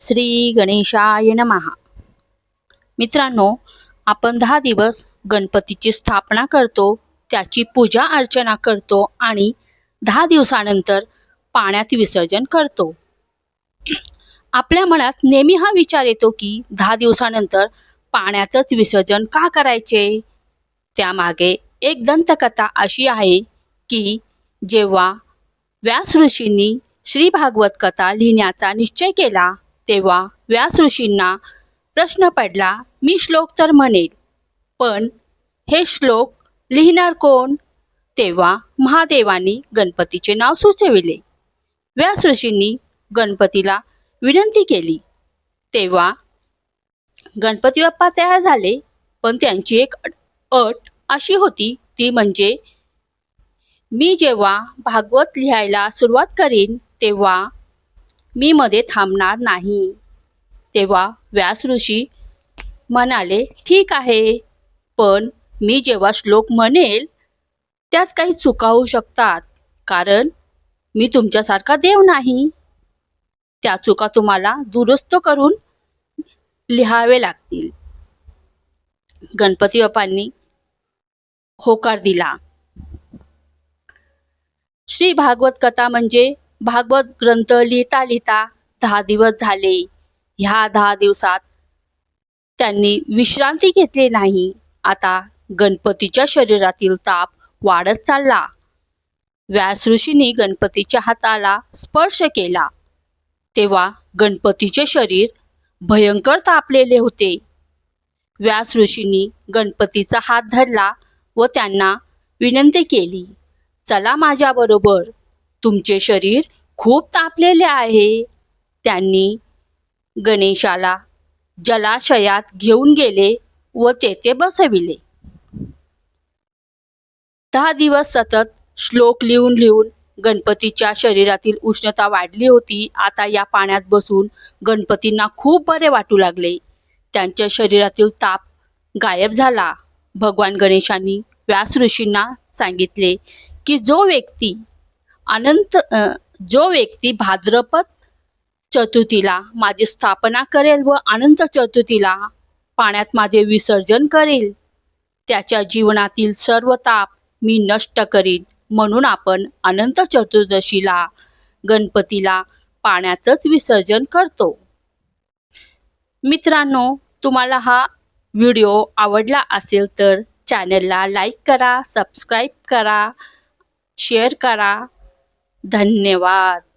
श्री गणेशाय नमहा मित्रांनो आपण दहा दिवस गणपतीची स्थापना करतो त्याची पूजा अर्चना करतो आणि दहा दिवसानंतर पाण्यात विसर्जन करतो. आपल्या मनात नेहमी हा विचार येतो की दहा दिवसानंतर पाण्यातच विसर्जन का करायचे? त्यामागे एक दंतकथा अशी आहे की जेव्हा व्यास ऋषींनी श्री भागवत कथा लिहिण्याचा निश्चय केला तेव्हा व्यास ऋषींना प्रश्न पडला मी श्लोक तर म्हणेल पण हे श्लोक लिहिणार कोण? तेव्हा महादेवानी गणपतीचे नाव सुचविले. व्यास ऋषींनी गणपतीला विनंती केली. तेव्हा गणपती बाप्पा तयार झाले पण त्यांची एक अट अट अशी होती ती म्हणजे मी जेव्हा भागवत लिहायला सुरुवात करीन तेव्हा मी मध्ये थांबणार नाही. तेव्हा व्यास ऋषी म्हणाले ठीक आहे पण मी जेव्हा श्लोक म्हणेल त्यात काही चुका होऊ शकतात कारण मी तुमच्यासारखा देव नाही. त्या चुका तुम्हाला दुरुस्त करून लिहावे लागतील. गणपती बाप्पांनी होकार दिला. श्री भागवत कथा म्हणजे भागवत ग्रंथ लिहिता लिहिता दहा दिवस झाले. ह्या दहा दिवसात त्यांनी विश्रांती घेतली नाही. आता गणपतीच्या शरीरातील ताप वाढत चालला. व्यास ऋषीने गणपतीच्या हाताला स्पर्श केला. तेव्हा गणपतीचे शरीर भयंकर तापलेले होते. व्यास ऋषींनी गणपतीचा हात धरला व त्यांना विनंती केली चला माझ्याबरोबर तुमचे शरीर खूप तापलेले आहे. त्यांनी गणेशाला जलाशयात घेऊन गेले व तेथे बसविले. दहा दिवस सतत श्लोक लिहून लिहून गणपतीच्या शरीरातील उष्णता वाढली होती. आता या पाण्यात बसून गणपतींना खूप बरे वाटू लागले. त्यांच्या शरीरातील ताप गायब झाला. भगवान गणेशांनी व्यास ऋषींना सांगितले की जो व्यक्ती अनंत जो व्यक्ती भाद्रपद चतुर्थीला माझी स्थापना करेल व अनंत चतुर्थीला पाण्यात माझे विसर्जन करेल त्याच्या जीवनातील सर्व ताप मी नष्ट करीन. म्हणून आपण अनंत चतुर्दशीला गणपतीला पाण्यातच विसर्जन करतो. मित्रांनो तुम्हाला हा व्हिडिओ आवडला असेल तर चॅनलला लाईक करा सबस्क्राईब करा शेअर करा. धन्यवाद.